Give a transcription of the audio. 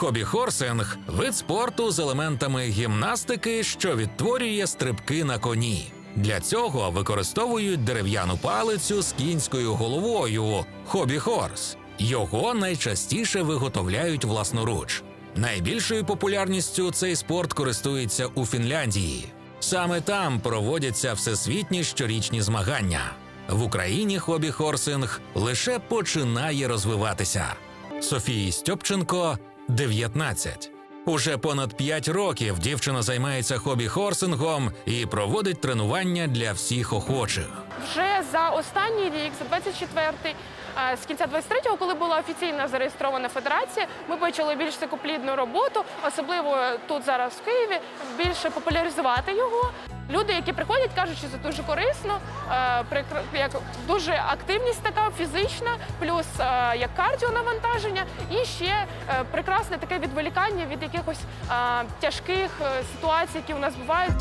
Хобі-хорсинг вид спорту з елементами гімнастики, що відтворює стрибки на коні. Для цього використовують дерев'яну палицю з кінською головою хобі-хорс. Його найчастіше виготовляють власноруч. Найбільшою популярністю цей спорт користується у Фінляндії. Саме там проводяться всесвітні щорічні змагання. В Україні хобі-хорсинг лише починає розвиватися. Софії Стьопченко 19. Уже понад 5 років дівчина займається хобі-хорсингом і проводить тренування для всіх охочих. Вже за останній рік, за 24-й, е, з кінця 23-го, коли була офіційно зареєстрована федерація, ми почали більш закуплідну роботу, особливо тут зараз в Києві, більше популяризувати його. Люди, які приходять, кажуть, що це дуже корисно, е, дуже активність така фізична, плюс е, як кардіонавантаження, і ще прекрасне таке відволікання від якихось тяжких ситуацій, які у нас бувають.